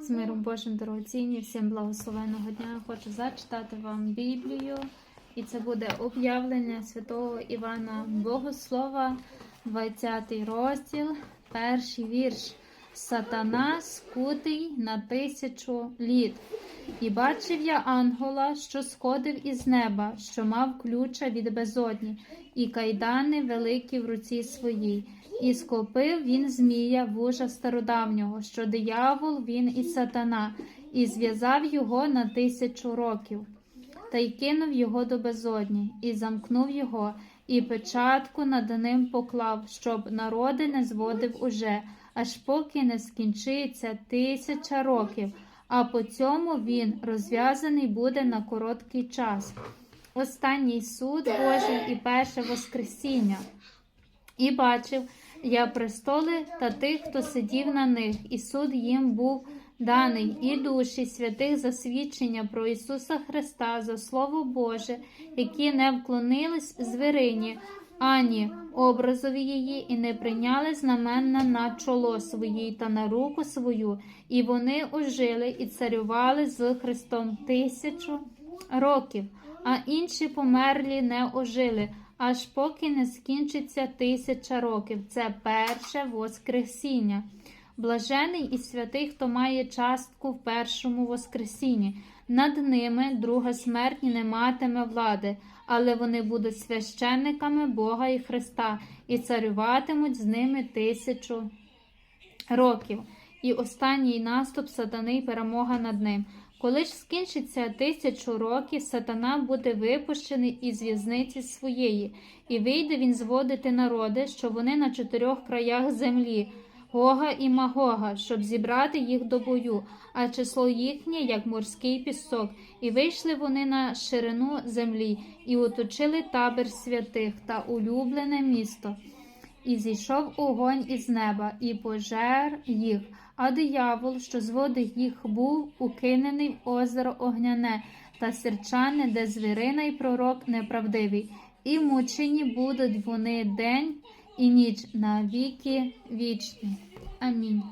З миром Божим дорогоцінні, всім благословеного дня. Хочу зачитати вам Біблію, і це буде об'явлення святого Івана Богослова, 20 розділ, перший вірш. Сатана скутий на тисячу літ. І бачив я ангела, що сходив із неба, що мав ключа від безодні, і кайдани великі в руці своїй. І скопив він змія вужа стародавнього, що диявол він і сатана, і зв'язав його на тисячу років, та й кинув його до безодні, і замкнув його, і печатку над ним поклав, щоб народи не зводив уже, аж поки не скінчиться тисяча років, а по цьому він розв'язаний буде на короткий час. Останній суд Божий і перше Воскресіння. І бачив я престоли та тих, хто сидів на них, і суд їм був даний, і душі святих за свідчення про Ісуса Христа, за Слово Боже, які не вклонились звірині, ані образові її, і не прийняли знаменна на чоло своїй та на руку свою, і вони ожили і царювали з Христом тисячу років, а інші померлі не ожили аж поки не скінчиться тисяча років. Це перше Воскресіння. Блажений і святий, хто має частку в першому Воскресінні. Над ними друга смерть не матиме влади, але вони будуть священниками Бога і Христа і царюватимуть з ними тисячу років. І останній наступ сатани й перемога над ним. Коли ж скінчиться тисячу років, сатана буде випущений із в'язниці своєї, і вийде він зводити народи, що вони на чотирьох краях землі, Гога і Магога, щоб зібрати їх до бою, а число їхнє, як морський пісок. І вийшли вони на ширину землі, і оточили табір святих та улюблене місто. І зійшов огонь із неба, і пожер їх, а диявол, що зводив їх, був укинений в озеро огняне та серчане, де звірина й пророк неправдивий, і мучені будуть вони день і ніч на віки вічні. Амінь.